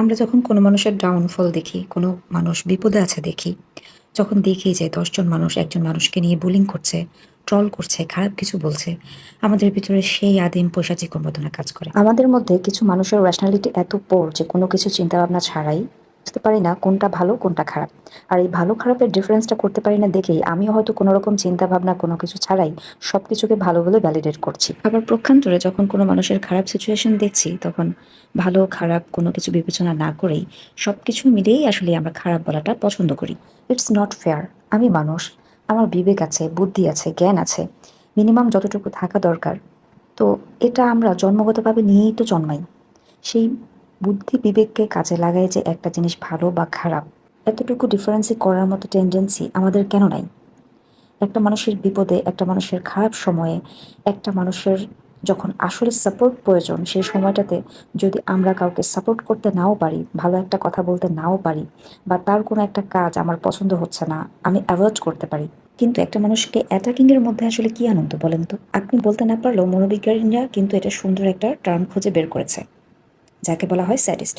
আমরা যখন কোনো মানুষের ডাউনফল দেখি, কোনো মানুষ বিপদে আছে দেখি, যখন দেখি যে দশজন মানুষ একজন মানুষকে নিয়ে বুলিং করছে, ট্রল করছে, খারাপ কিছু বলছে, আমাদের ভিতরে সেই আদিম পৈশাচিক উন্মাদনা কাজ করে। আমাদের মধ্যে কিছু মানুষের রেশনালিটি এত পোর যে কোনো কিছু চিন্তাভাবনা ছাড়াই বুঝতে পারি না কোনটা ভালো, কোনটা খারাপ। আর এই ভালো খারাপের ডিফারেন্সটা করতে পারি না দেখেই আমিও হয়তো কোনো রকম চিন্তাভাবনা কোনো কিছু ছাড়াই সবকিছুকে ভালো বলে ভ্যালিডেট করছি। আবার প্রক্ষান্তরে যখন কোনো মানুষের খারাপ সিচুয়েশন দেখছি তখন ভালো খারাপ কোনো কিছু বিবেচনা না করেই সবকিছু মিলেই আসলে আমরা খারাপ বলাটা পছন্দ করি। It's not fair. আমি মানুষ, আমার বিবেক আছে, বুদ্ধি আছে, জ্ঞান আছে। মিনিমাম যতটুকু থাকা দরকার। তো এটা আমরা জন্মগতভাবে নিয়েই তো জন্মাই। সেই বুদ্ধি বিবেককে কাজে লাগায় যে একটা জিনিস ভালো বা খারাপ এতটুকু ডিফারেন্সই করার মতো টেন্ডেন্সি আমাদের কেন নাই? একটা মানুষের বিপদে, একটা মানুষের খারাপ সময়ে, একটা মানুষের যখন আসলে সাপোর্ট প্রয়োজন সেই সময়টাতে যদি আমরা কাউকে সাপোর্ট করতে নাও পারি, ভালো একটা কথা বলতে নাও পারি বা তার কোনো একটা কাজ আমার পছন্দ হচ্ছে না, আমি অ্যাভয়েড করতে পারি। কিন্তু একটা মানুষকে অ্যাটাকিংয়ের মধ্যে আসলে কি আনন্দ বলেন তো? আপনি বলতে না পারলেও মনোবিজ্ঞানীরা কিন্তু এটা সুন্দর একটা টার্ম খুঁজে বের করেছে। যাকে বলা হয় স্যাডিস্ট।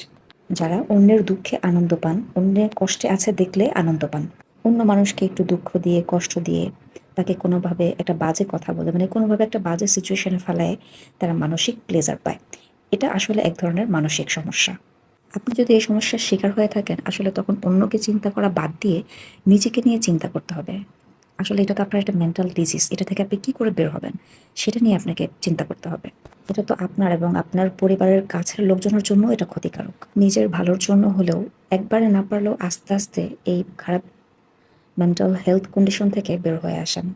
যারা অন্যের দুঃখে আনন্দ পান, অন্যের কষ্টে আছে দেখলে আনন্দ পান। অন্য মানুষকে একটু দুঃখ দিয়ে, কষ্ট দিয়ে, তাকে কোনোভাবে একটা বাজে কথা বলে মানে কোনোভাবে একটা বাজে সিচুয়েশন ফেলায় তারা মানসিক প্লেজার পায়। এটা আসলে এক ধরনের মানসিক সমস্যা। আপনি যদি এই সমস্যার শিকার হয়ে থাকেন আসলে তখন অন্যকে চিন্তা করা বাদ দিয়ে নিজেকে নিয়ে চিন্তা করতে হবে। আসলে এটা তো আপনার একটা মেন্টাল ডিজিজ। এটা থেকে আপনি কী করে বের হবেন? সেটা নিয়ে আপনাকে চিন্তা করতে হবে। এটা তো আপনার এবং আপনার পরিবারের কাছের লোকজনের জন্যও এটা ক্ষতিকারক। নিজের ভালোর জন্য হলেও একবারে না পারলেও আস্তে, আস্তে এই খারাপ মেন্টাল হেলথ কন্ডিশন থেকে বের হয়ে আসেন।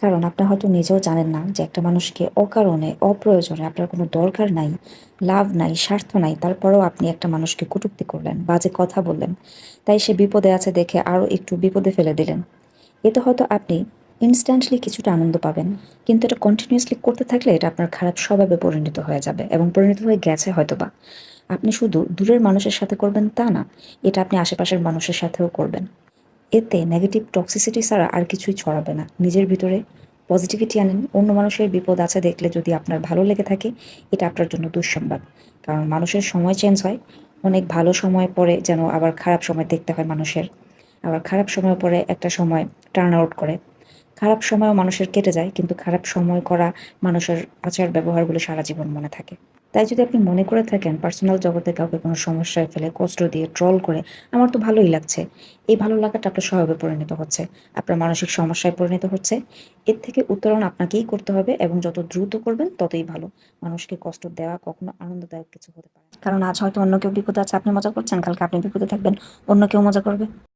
কারণ আপনি হয়তো নিজেও জানেন না যে একটা মানুষকে অকারণে, অপ্রয়োজনে আপনার কোনো দরকার নাই, লাভ নাই, স্বার্থ নাই, তারপরেও আপনি একটা মানুষকে কটূক্তি করলেন, বাজে কথা বললেন। তাই সে বিপদে আছে দেখে আরও একটু বিপদে ফেলে দিলেন। এতে হয়তো আপনি ইনস্ট্যান্টলি কিছুটা আনন্দ পাবেন। কিন্তু এটা কন্টিনিউয়াসলি করতে থাকলে এটা আপনার খারাপ স্বভাবে পরিণত হয়ে যাবে এবং পরিণত হয়ে গেছে হয়তোবা। আপনি শুধু দূরের মানুষের সাথে করবেন তা না, এটা আপনি আশেপাশের মানুষের সাথেও করবেন। এতে নেগেটিভ টক্সিসিটি ছাড়া আর কিছুই ছড়াবে না। নিজের ভিতরে পজিটিভিটি আনেন। অন্য মানুষের বিপদ আছে দেখলে যদি আপনার ভালো লেগে থাকে, এটা আপনার জন্য দুঃসংবাদ। কারণ মানুষের সময় চেঞ্জ হয়। অনেক ভালো সময় পরে যেন আবার খারাপ সময় দেখতে হয় মানুষের। আবার খারাপ সময় পরে একটা সময় টার্ন আউট করে। খারাপ সময়ও মানুষের কেটে যায় কিন্তু খারাপ সময় করা মানুষের আচার ব্যবহারগুলো সারা জীবন মনে থাকে। তাই যদি আপনি মনে করে থাকেন পার্সোনাল জগতে কাউকে কোনো সমস্যায় ফেলে, কষ্ট দিয়ে, ট্রল করে আমার তো ভালোই লাগছে। এই ভালো লাগাটা আপনার স্বভাবে পরিণত হচ্ছে। আপনার মানসিক সমস্যায় পরিণত হচ্ছে। এর থেকে উত্তরণ আপনাকেই করতে হবে এবং যত দ্রুত করবেন ততই ভালো। মানুষকে কষ্ট দেওয়া কখনো আনন্দদায়ক কিছু হতে পারে কারণ আজ হয়তো অন্য কেউ বিপদে আছে আপনি মজা করছেন, কালকে আপনি বিপদে থাকবেন, অন্য কেউ মজা করবে।